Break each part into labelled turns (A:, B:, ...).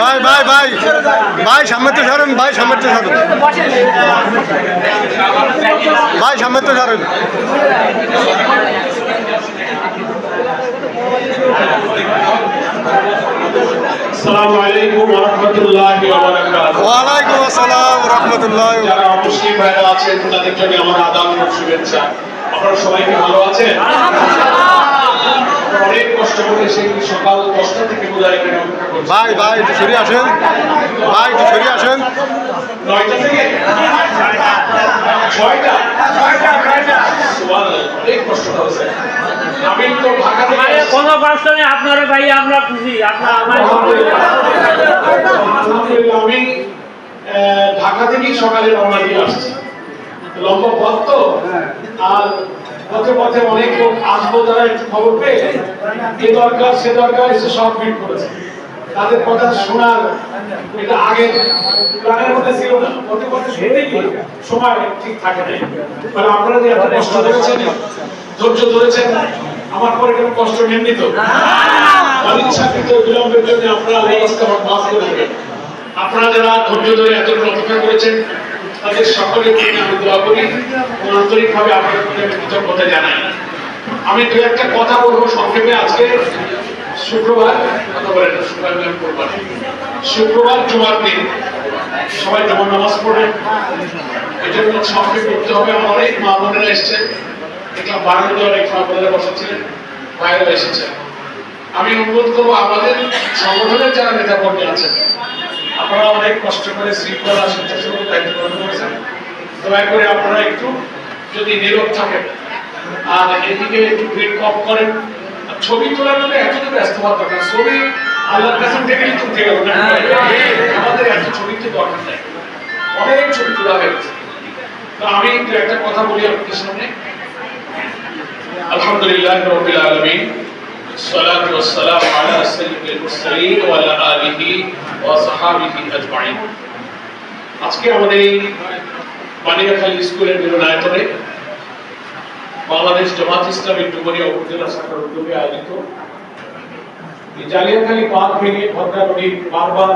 A: ভাই ভাই ভাই। ভাই সামনে তো সরেন ভাই সামনে তো সরেন ভাই সামনে তো সরেন
B: আসসালামু আলাইকুম ওয়া রাহমাতুল্লাহি ওয়া বারাকাতুহু।
A: ওয়ালাইকুম আসসালাম রহমতুল্লাহ
B: যারা মুসলিম ভাইরা আছেন তাদের জন্য আমার আদাব শুভেচ্ছা। আপনারা সবাইকে ভালো আছেন? আমরা অনেক কষ্ট করে সেই সকাল দশটা থেকে বোধহয় এখানে অপেক্ষা করছি
A: ভাই ভাই একটু সরিয়ে আসেন। ভাই একটু সরিয়ে আসেন।
B: নয়টা থেকে? ছয়টা? অনেক কষ্ট করেছে আমি তো ঢাকা থেকে
C: কোনো কষ্ট নেই আপনারা ভাই আমরা খুশি আপনার আমার
B: আমি ঢাকা থেকেই সকালে রওনা দিয়ে আসছি। লম্বা পথ তো? আর পথে পথে অনেক লোক আসব যারা একটু খবর পেয়ে এ দরকার সে দরকার এসে সব ভিড় করেছে। তাদের কথা শোনার এটা আগে প্ল্যানের মধ্যে ছিল না। পথে পথে শুনতে গিয়ে সময় ঠিক থাকে না মানে আপনারা যে এত কষ্ট ধরেছেন ধৈর্য ধরেছেন আমার পরে কোনো কষ্ট নেননি তো? অনিচ্ছাকৃত বিলম্বের জন্য আপনারা রাস্তা আমার মাফ করে দেবেন আপনারা যারা ধৈর্য ধরে এতদিন অপেক্ষা করেছেন, তাদের সকলের জন্য আমি দোয়া করি আন্তরিকভাবে আপনাদের প্রতি আমি কৃতজ্ঞতা জানাই। আমি দু একটা কথা বলব সংক্ষেপে আজকে। শুক্রবার, কথা বলেন, শুক্রবার। শুক্রবার জুমার দিন। সবাই জমা নামাজ পড়বেন এই জন্য সংক্ষেপ করতে হবে। আমার অনেক মা বোনেরা এসছেন দেখলাম বারান্দা অনেক মা বোনেরা বসেছিলেন। ভাইয়েরা এসেছেন আমি অনুরোধ করব আমাদের সংগঠনের যারা নেতা কর্মী আছেন আপনারা অনেক কষ্ট করে শৃঙ্খলা স্বেচ্ছাসেবক দায়িত্ব পালন করেছেন। দয়া করে আপনারা একটু যদি নীরব থাকেন আর এদিকে একটু ভিড় কম করেন। ছবি তোলার জন্য এত ব্যস্ত হওয়ার দরকার। ছবি আল্লাহর কাছে দেখেই তুলতে গেল। না আমাদের এত ছবি তো দরকার নেই। অনেক ছবি তোলা হয়ে গেছে। তো আমি একটু একটা কথা বলি আপনাদের সামনে। আলহামদুলিল্লাহ রবিল আলমিন। الصلاة والسلام على سيد المرسلين وعلى آله وصحابه أجمعين আজকে আমাদের এই বানিয়াখালী স্কুলের মিলনায়তনে বাংলাদেশ জামাত ইসলামী ডুবুরিয়া উপজেলা শাখার উদ্যোগে আয়োজিত এই জালিয়াখালী বাঁধ ভেঙে ভদ্রা নদীর বারবার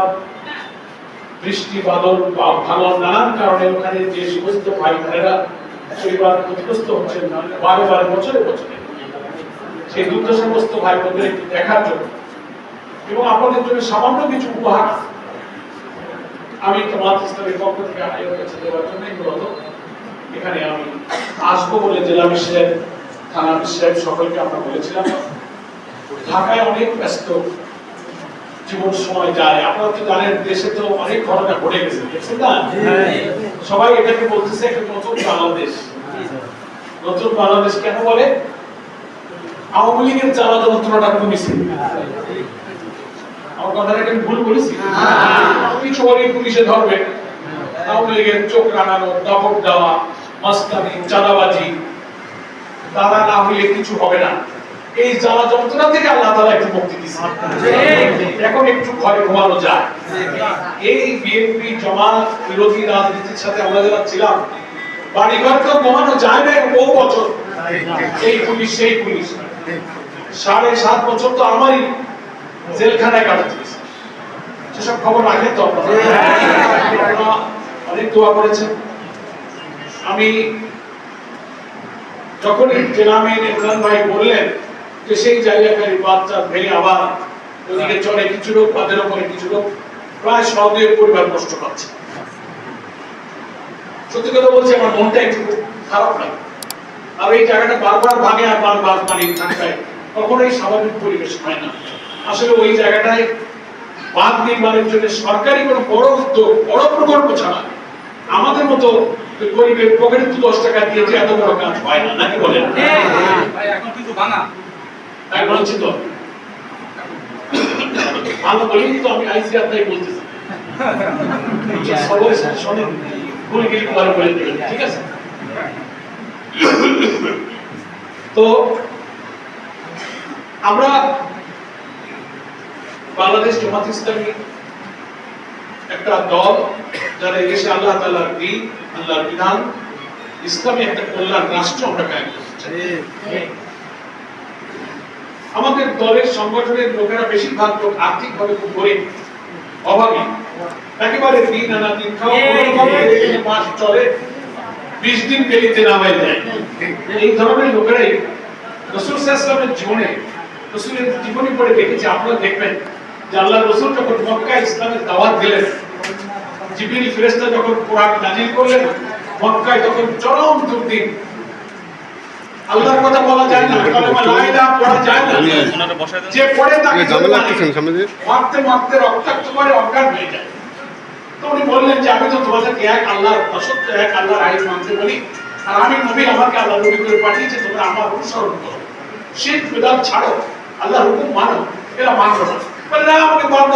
B: বৃষ্টি বাদল বা ভাঙন নানান কারণে ওখানে যে সমস্ত ভাই বোনেরা পরিবার ক্ষতিগ্রস্ত হচ্ছেন বারে বারে বছরে বছরে সেই দুর্দশাগ্রস্ত ভাই বোনদের একটু দেখার জন্য। এবং আপনাদের জন্য সামান্য কিছু উপহার আমি তোমার ইসলামের পক্ষ থেকে আয়োগের কাছে দেওয়ার জন্য মূলত এখানে আমি আসব বলে জেলা বিশ্বের থানা বিশ্বের সকলকে আমরা বলেছিলাম। ঢাকায় অনেক ব্যস্ত জীবন সময় যায়। আপনারা তো জানেন দেশে তো অনেক ঘটনা ঘটে গেছে দেখছেন না? সবাই এটাকে বলতেছে একটা নতুন বাংলাদেশ। নতুন বাংলাদেশ কেন বলে? আওয়ামী লীগের জ্বালা যন্ত্রণাটা কমেছে আমার কথাটা কি ভুল বলেছি? কিছু বলি পুলিশে ধরবে। আওয়ামী লীগের চোখ রাঙানো দপট দেওয়া মাস্তানি চাঁদাবাজি তারা না হইলে কিছু হবে না। এই জ্বালা যন্ত্রণা থেকে আল্লাহ তাআলা একটু মুক্তি দিচ্ছে এখন একটু ঘরে ঘুমানো যায়। এই বিএনপি জমাত বিরোধী রাজনীতির সাথে আমরা যারা ছিলাম বাড়িঘর তো ঘুমানো যায় না বহু বছর। এই পুলিশ সেই পুলিশ। সাড়ে সাত বছর তো আমারই জেলখানায় কাটাতে সেসব খবর রাখেন তো আপনারা। আপনারা অনেক দোয়া করেছেন। আমি যখন জেনামে ইমরান ভাই বললেন যে সেই জায়গাকারী বাচ্চা ভেঙে আবার ওদিকে চলে কিছু লোক বাদের উপরে কিছু লোক প্রায় সহদেব পরিবার কষ্ট পাচ্ছে সত্যি কথা বলছি আমার মনটা একটু খারাপ লাগে আর এই জায়গাটা বারবার ভাঙে আর বারবার পানি থাকায় কখনোই স্বাভাবিক পরিবেশ হয় না। আসলে ওই জায়গাটায় বাঁধ নির্মাণের জন্য সরকারি কোনো বড় উদ্যোগ বড় প্রকল্প ছাড়া আমাদের মতো গরিবের পকেটে দু দশ টাকা দিয়ে যে এত বড় কাজ হয় না নাকি বলেন?
D: এখন কিন্তু ভাঙা।
B: এখন হচ্ছে তো। ভালো বলেই তো আমি আইসি আপনাই বলতেছি। সবাই শোনেন ঠিক আছে? তো আমরা বাংলাদেশ জামাত ইসলামী একটা দল যারা এসে আল্লাহ তাআলার দিন আল্লাহর বিধান ইসলামী একটা কল্যাণ রাষ্ট্র আমরা কায়েম আমাদের দলের সংগঠনের লোকেরা বেশিরভাগ লোক আর্থিকভাবে খুব গরিব অভাবী একেবারে দিন আনা দিন খাওয়া মাস চলে বিশ দিন পেরিতে নামাই যায় এই ধরনের লোকেরাই রসুল জীবনে রসুলের জীবনী পড়ে দেখেছি আপনারা দেখবেন যে আল্লাহ রসুল যখন মক্কা ইসলামের দাওয়াত দিলেন জিবিরি ফেরেশতা যখন কোরআন নাজিল করলেন মক্কায় তখন চরম দুর্দিন আল্লাহর কথা বলা যায় না কালেমা লা ইলাহা পড়া যায় না। যে পড়ে তাকে
A: ঝামেলা লাগতেছেন সামনে দিয়ে?
B: মারতে মারতে রক্তাক্ত করে অজ্ঞান হয়ে যায়। উনি বললেন যে, আমি তো তোমাদেরকে এক আল্লাহর অসত্য এক আল্লাহর মানতে আর আমি নবী আমাকে আল্লাহ নবী করে পাঠিয়েছে, তোমরা আমার অনুসরণ করো। ছাড়ো। হুকুম মানো। এরা না। বলে, না, আমাকে বাপ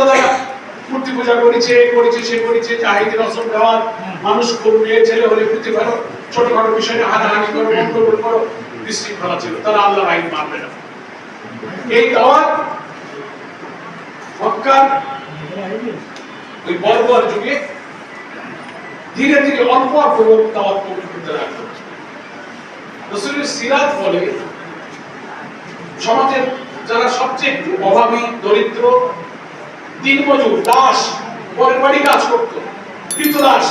B: মূর্তি পূজা করেছে করেছে, সে করেছে দেওয়ার। মানুষ মেয়ে, ছেলে হলে প্রতি করো ছোটখাটো বিষয়ে হানাহানি করো, মন্তব্য করো। বিশৃঙ্খলা ছিল। তারা আল্লাহর আইন মানবে না। এই দাওয়াত মক্কার ওই বর্বর যুগে ধীরে ধীরে অল্প অল্প লোক দাওয়াত কবুল করতে লাগল রসুলের সিরাত বলে সমাজের যারা সবচেয়ে অভাবী, দরিদ্র, দিনমজুর, দাস পরের বাড়ি কাজ করত কিন্তু দাস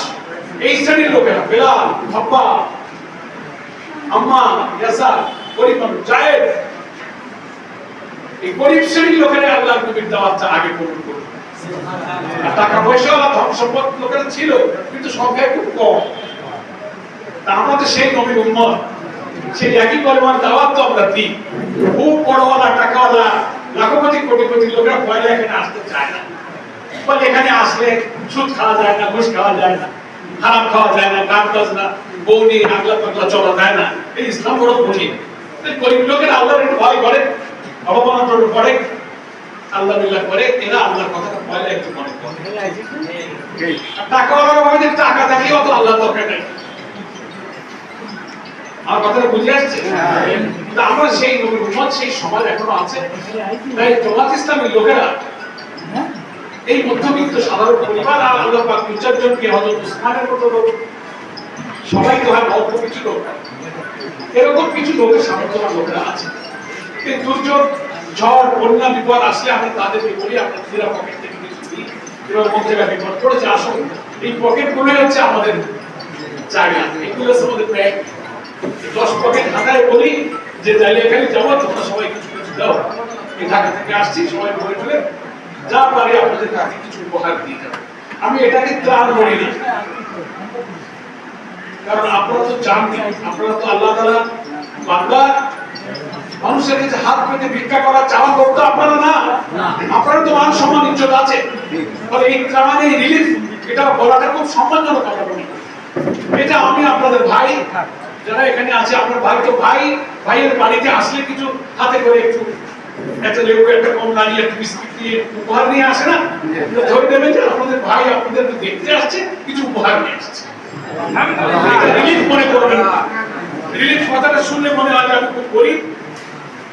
B: এই শ্রেণির লোকেরা, বেলাল হাব্বা আম্মা ইয়াসার, গরিব মানুষ, জায়েদ, এই গরিব শ্রেণির লোকেরা আল্লাহ নবীর দাওয়াতটা আগে কবুল আর টাকা পয়সা ধন সম্পদ লোকেরা ছিল, কিন্তু সংখ্যায় খুব কম। আমরা তো সেই নবী উম্মত, সেই একই পরিমাণ দাওয়াত তো আমরা দিই। খুব বড়ওয়ালা টাকাওয়ালা, লাখপতি, কোটিপতি লোকেরা পয়লা এখানে আসতে চায় না। বলে এখানে আসলে সুদ খাওয়া যায় না, ঘুষ খাওয়া যায় না, হারাম খাওয়া যায় না গান বাজনা বউ নিয়ে আগলা পাগলা চলা যায় না। এই ইসলাম বড় কঠিন। গরিব লোকেরা আল্লাহর একটু ভয় করে অবমাননা করে আল্লাহ বিল্লাহ করে এরা আল্লাহর কথাটা পয়লা একটু মনে করে। ভাবে যে টাকা থাকলেও তো আল্লাহ দরকার নেই। আমার কথাটা বুঝে আসছে? কিন্তু আমরা সেই নবীর সেই সমাজ এখনও আছে। তাই জামাত ইসলামের লোকেরা এই মধ্যবিত্ত সাধারণ পরিবার আর আল্লাহ পাক দু চারজনকে হযরত উসমানের মতো লোক। সবাই তো হয় অল্প কিছু লোক এরকম কিছু লোকের সামর্থ্যবান লোকেরা আছে। দুর্যোগ ঝড়, বন্যা, বিপদ আসলে আমরা তাদেরকে বলি আমরা নিজেরা পকেট থেকে কিছু দিই এবার কোন জায়গায় বিপদ পড়েছে আসুন। এই পকেটগুলো হচ্ছে আমাদের জায়গা। এগুলো হচ্ছে আমাদের ব্যাগ। দশ পকেট ঢাকায় বলি যে, যাইলে এখানে যাব তোমরা সবাই কিছু কিছু দাও। এই ঢাকা থেকে আসছি, সবাই বলে ফেলে, যা পারে আপনাদের কাছে কিছু উপহার দিয়ে যাবে আমি এটাকে ত্রাণ করি না। কারণ আপনারা তো জাননি আপনারা তো আল্লাহ তাআলা বান্দা। মানুষের কাছে হাত পেতে ভিক্ষা করা চাওয়া করতে আপনারা না? আপনারা তো মান সম্মান ইজ্জত আছে। ফলে এই ত্রাণ এই রিলিফ এটা বলাটা খুব সম্মানজনক আমরা বলি। এটা আমি আপনাদের ভাই যারা এখানে আছে আপনার ভাই তো ভাই ভাইয়ের বাড়িতে আসলে কিছু হাতে করে একটু একটা লেবু একটা কমলা নিয়ে একটু বিস্কিট দিয়ে উপহার নিয়ে আসে না? ধরে দেবেন যে আপনাদের ভাই আপনাদের দেখতে আসছে কিছু উপহার নিয়ে আসছে। রিলিফ মনে করবেন। রিলিফ কথাটা শুনলে মনে হয় আমি খুব গরিব।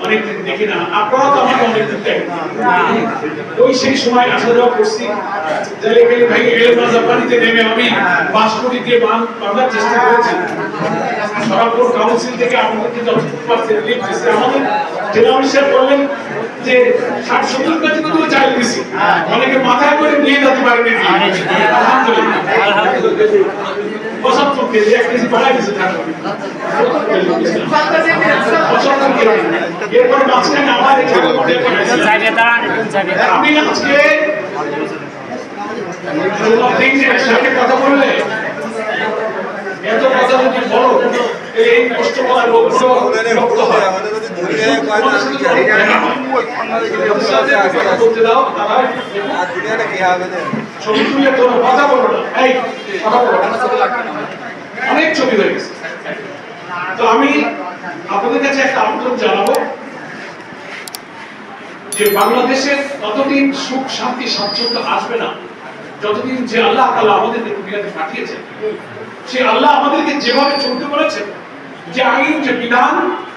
B: অনেকদিন দেখি না আপনারা তো আমাকে অনেকদিন দেখেন ওই সেই সময় আসা যাওয়া করছি যাই গেলে ভেঙে গেলে মাজা পানিতে নেমে আমি বাঁশকুড়ি দিয়ে বাঁধ বাঁধার চেষ্টা করেছি সরাপুর কাউন্সিল থেকে আমাদেরকে যতটুকু পারছে রিলিফ দিচ্ছে আমাদের জেলা অফিসার বললেন যে ষাট সত্তর কাছে তো তুমি দিছি অনেকে মাথায় করে নিয়ে যেতে পারেনি আলহামদুলিল্লাহ পঁচাত্তর কেজি এক কেজি বাড়াই দিছে পঁচাত্তর কেজি এরপরে মাঝখানে আবার। আমি আজকে কথা বললে এত কথা যদি বলো এই কষ্ট লোকগুলো বিরক্ত হয় বলতে দাও তারা ছবি তুলে তোর কথা বলো না। এই, কথা বলো অনেক ছবি হয়ে গেছে। তো আমি আপনাদের কাছে একটা আবেদন জানাব যে বাংলাদেশের ততদিন সুখ, শান্তি, স্বাচ্ছন্দ্য আসবে না। যতদিন যে আল্লাহ তাআলা আমাদেরকে দুনিয়াতে পাঠিয়েছেন, সে আল্লাহ আমাদেরকে যেভাবে চলতে বলেছেন, যে আইন, যে বিধান,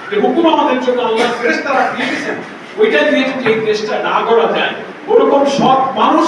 B: যে হুকুম আমাদের জন্য আল্লাহ ফেরেশতারা দিয়ে দিয়েছেন, ওইটা দিয়ে যদি এই দেশটা না গড়া যায়, ওরকম সৎ মানুষ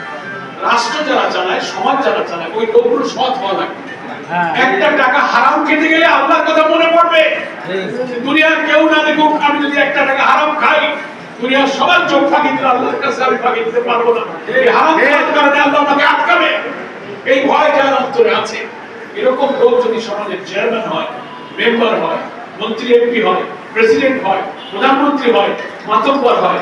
B: রাষ্ট্র যারা চালায় সমাজ যারা চালায় ওই লোকগুলো সৎ হওয়া লাগবে। একটা টাকা হারাম খেতে গেলে আল্লাহর কথা মনে পড়বে। দুনিয়ার কেউ না দেখুক আমি যদি একটা টাকা হারাম খাই দুনিয়ার সবার চোখ ফাঁকি দিলে আল্লাহর কাছে আমি ফাঁকি দিতে পারব না। এই হারাম খাওয়ার কারণে আল্লাহ আমাকে আটকাবে। এই ভয় যার অন্তরে আছে। এরকম লোক যদি সমাজের চেয়ারম্যান হয় মেম্বার হয় মন্ত্রী এমপি হয় প্রেসিডেন্ট হয় প্রধানমন্ত্রী হয় মাতব্বর হয়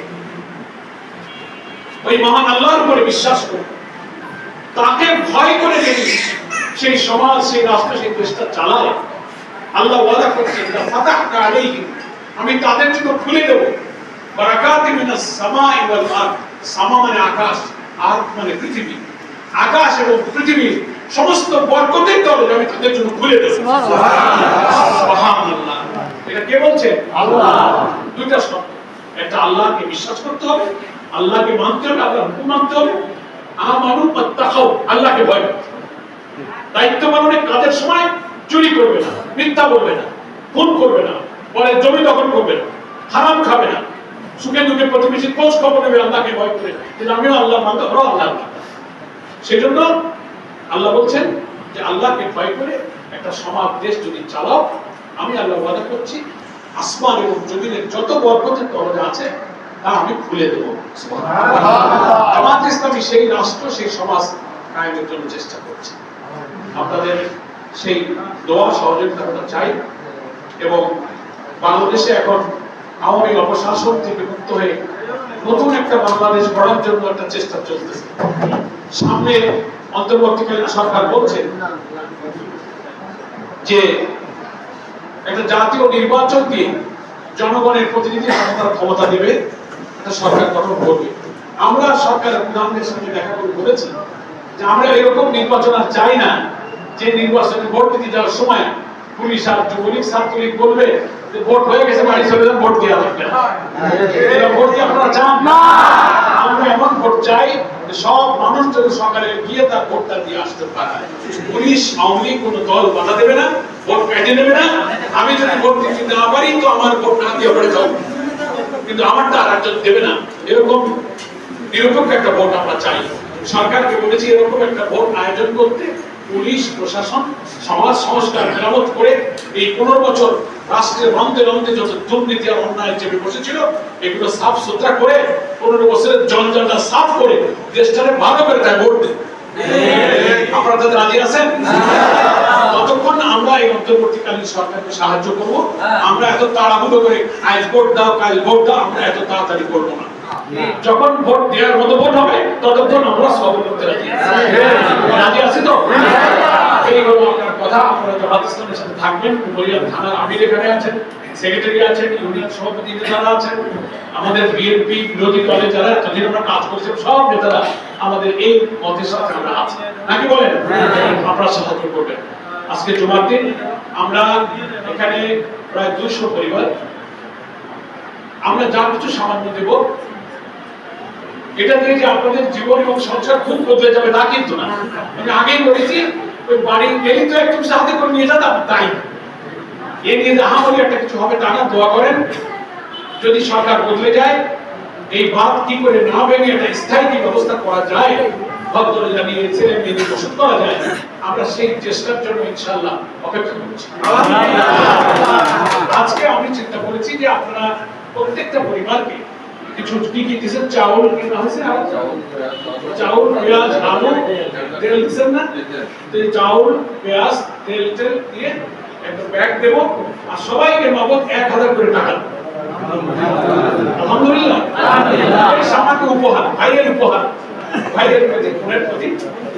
B: ওই মহান আল্লাহর উপরে বিশ্বাস করে। তাকে ভয় করে যদি সেই সমাজ সেই রাষ্ট্র সেই দেশটা চালায়। আল্লাহ ওয়াদা করছেন "লা ফাতাহনা আলাইহিম", আমি তাদের জন্য খুলে দেব। বারাকাতি মিনাস সামাই ওয়াল আরদ। সামা মানে আকাশ আরদ মানে পৃথিবী। আকাশ এবং পৃথিবীর সমস্ত বরকতের দরজা আমি তাদের জন্য খুলে দেব। সুবহানাল্লাহ। এটা কে বলছেন আল্লাহ। দুইটা শব্দ একটা আল্লাহকে বিশ্বাস করতে হবে আল্লাহকে মানতে হবে আল্লাহ হুকুম মানতে হবে। আমানু আত্তাখাও আল্লাহকে ভয় দায়িত্ব পালনের কাজের সময় চুরি করবে না, মিথ্যা বলবে না, খুন করবে না বলে জমি দখল করবে না, হারাম খাবে না। সুখে দুঃখে প্রতিবেশী খোঁজ খবর নেবে, আল্লাহকে ভয় করে। যে আমিও আল্লাহ মানতে পারো আল্লাহ সেই জন্য আল্লাহ বলছেন যে আল্লাহকে ভয় করে একটা সমাজ, দেশ যদি চালাও, আমি আল্লাহ ওয়াদা করছি, আসমান এবং জমিনের যত বরকতের দরজা আছে তা আমি খুলে দেবো। জামাত ইসলামী সেই রাষ্ট্র সেই সমাজ কায়েমের জন্য চেষ্টা করছে। আপনাদের সেই দোয়া সহযোগিতা আমরা চাই এবং বাংলাদেশে এখন আওয়ামী অপশাসন থেকে মুক্ত হয়ে নতুন একটা বাংলাদেশ গড়ার জন্য একটা চেষ্টা চলতেছে। সামনে অন্তর্বর্তীকালীন সরকার বলছে যে একটা জাতীয় নির্বাচন দিয়ে জনগণের প্রতিনিধি সরকার ক্ষমতা দেবে। সরকার গঠন করবে আমরা প্রধানদের সঙ্গে দেখা করে বলেছি যে আমরা এরকম নির্বাচন আর চাই না যে নির্বাচনে ভোট দিতে যাওয়ার সময় পুলিশ আর যুবলীগ, ছাত্রলীগ বলবে যে ভোট হয়ে গেছে, বাড়ি চলে যান, ভোট দেওয়া লাগবে না। ভোট কি আপনারা চান না। আমরা এমন ভোট চাই সব মানুষ যেন সকালে গিয়ে তার ভোটটা দিয়ে আসতে পারে। পুলিশ, আওয়ামী দল বাধা দেবে না, ভোট কেটে নেবে না। আমি যদি ভোট দিতে না পারি, তো আমার ভোট না দিয়ে যাও কিন্তু আমারটা আর একজন দেবে না। এরকম নিরপেক্ষ একটা ভোট আমরা চাই। সরকারকে বলেছি এরকম একটা ভোট আয়োজন করতে পুলিশ, প্রশাসন, সমাজ সংস্কার মেরামত করে এই পনেরো বছর রাষ্ট্রের রন্ধ্রে রন্ধ্রে যত দুর্নীতি আর অন্যায় চেপে বসেছিল, এগুলো সাফ সুতরা করে পনেরো বছরের জঞ্জালটা সাফ করে দেশটাকে ভালো করে তাই ভোট দেবে আপনারা তাদের রাজি আছেন? ততক্ষণ আমরা এই অন্তর্বর্তীকালীন সরকারকে সাহায্য করব। আমরা এত তাড়াহুড়ো করে আজ ভোট দাও কাল ভোট দাও আমরা এত তাড়াতাড়ি করব না। যখন ভোট দেওয়ার মতো ভোট হবে ততক্ষণ আমরা সব করতে রাজি আছি। রাজি আছি তো? এই হলো কথা, আপনারা জামাত ইসলামের সাথে থাকবেন। বলিয়া থানার আমির এখানে আছেন, সেক্রেটারি আছেন, ইউনিয়ন সভাপতি নেতারা আছেন, আমাদের বিএনপি বিরোধী দলে যারা এতদিন আমরা কাজ করছেন সব নেতারা আমাদের এই মতের সাথে আমরা আছি। নাকি বলেন? আপনারা সাহায্য করবেন। আজকে জুমার দিন, আমরা এখানে প্রায় দুইশো পরিবার, আমরা যা কিছু সামান্য দেব, এটা দিয়ে যে আপনাদের জীবন এবং সংসার খুব বদলে যাবে তা কিন্তু না। আমি আগেই বলেছি ওই বাড়ি গেলেই তো একটু করে নিয়ে যেতাম তাই। এ নিয়ে আহামরি একটা কিছু হবে, তা না, দোয়া করেন। যদি সরকার বদলে যায়, এই বাদ কি করে না ভেঙে একটা স্থায়ী ব্যবস্থা করা যায়? ভদ্র জানিয়ে ছেলে মেয়েদের করা যায়। আমরা সেই চেষ্টার জন্য ইনশাল্লাহ অপেক্ষা করছি। আজকে আমি চিন্তা করেছি যে আপনারা প্রত্যেকটা পরিবারকে কিছু কি কি দিয়েছেন চাউল কি না হয়েছে? আর চাউল পেঁয়াজ আলু তেল দিছেন না? তো এই চাউল পেঁয়াজ তেল তেল দিয়ে একটা ব্যাগ দেবো আর সবাইকে নগদ এক হাজার করে টাকা। আলহামদুলিল্লাহ। সামান্য উপহার ভাইয়ের উপহার। ভাইয়ের প্রতি, বোনের প্রতি।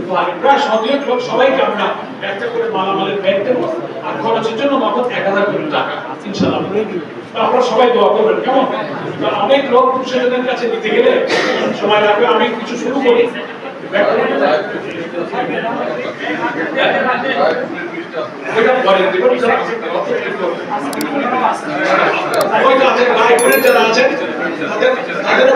B: উপহার প্রায় শতক লোক, সবাইকে আমরা একটা করে মালামালের ব্যাগ দেবো আর খরচের জন্য নগদ এক হাজার করে টাকা ইনশাল্লাহ আপনারা সবাই দোয়া করবেন, কেমন? অনেক লোক পুরুষদের কাছে নিতে গেলে সময় লাগবে, আমি কিছু শুরু করি। যারা আছেন, তাদের তাদেরও